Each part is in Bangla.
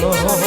哈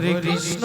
হরে কৃষ্ণ।